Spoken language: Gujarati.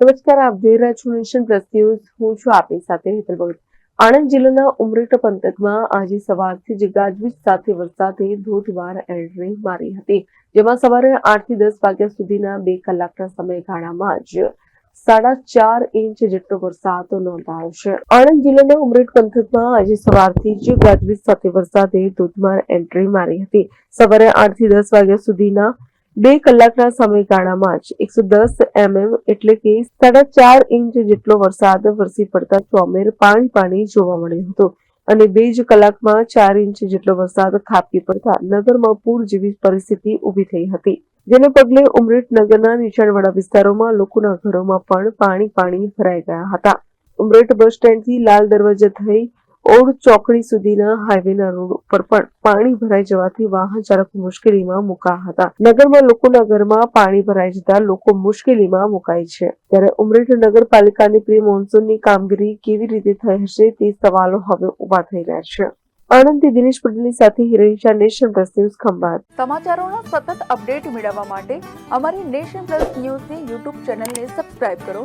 નમસ્કાર, આપ જોઈ રહ્યા છો નેશન પ્લસ ન્યૂઝ. હું છું આપની સાથે હેતલ ભગત. આણંદ જિલ્લાના ઉમરેઠ પંથકમાં આજે સવારથી જ ગાજવીજ સાથે વરસાદે ધોધમાર એન્ટ્રી મારી હતી, જેમાં સવારે આઠથી દસ વાગ્યા સુધીના બે કલાકના સમયગાળામાં જ સાડા ચાર ઇંચ જેટલો વરસાદ નોંધાયો છે. આણંદ જિલ્લાના ઉમરેઠ પંથકમાં આજે સવારથી જ ગાજવીજ સાથે વરસાદે ધોધમાર એન્ટ્રી મારી હતી. સવારે આઠથી દસ વાગ્યા સુધીના બે કલાકના સમયગાળામાં જ એકસો દસ એમએમ એટલે કે સાડા ચાર ઇંચ જેટલો વરસાદ વરસી પડતા ચોમેર પાણી પાણી જોવા મળ્યું હતું. અને બે જ કલાકમાં ચાર ઇંચ જેટલો વરસાદ ખાબકી પડતા નગરમાં પૂર જેવી પરિસ્થિતિ ઊભી થઈ હતી. જેને પગલે ઉમરેઠ નગરના નીચાણવાળા વિસ્તારોમાં લોકોના ઘરોમાં પણ પાણી પાણી ભરાઈ ગયા હતા. ઉમરેઠ બસ સ્ટેન્ડથી લાલ દરવાજા થઈ ઓડ ચોકડી સુધીના હાઈવેના રોડ ઉપર પણ પાણી ભરાઈ જવાથી વાહન ચાલકો મુશ્કેલીમાં મુકાયા હતા. નગરમાં લોકોના ઘરમાં પાણી ભરાઈ જતા લોકો મુશ્કેલીમાં મુકાય છે. ત્યારે ઉમરેઠ નગરપાલિકાની પ્રી મોન્સૂનની કામગીરી કેવી રીતે થઈ હશે તે સવાલો હવે ઊભા થઈ રહ્યા છે. આણંદથી દિનેશ પટેલની સાથે Hiren Shah Nation Plus News Khambhat. સમાચારોના સતત અપડેટ મેળવવા માટે અમારી નેશન પ્લસ ન્યૂઝની યુટ્યુબ ચેનલને સબસ્ક્રાઇબ કરો.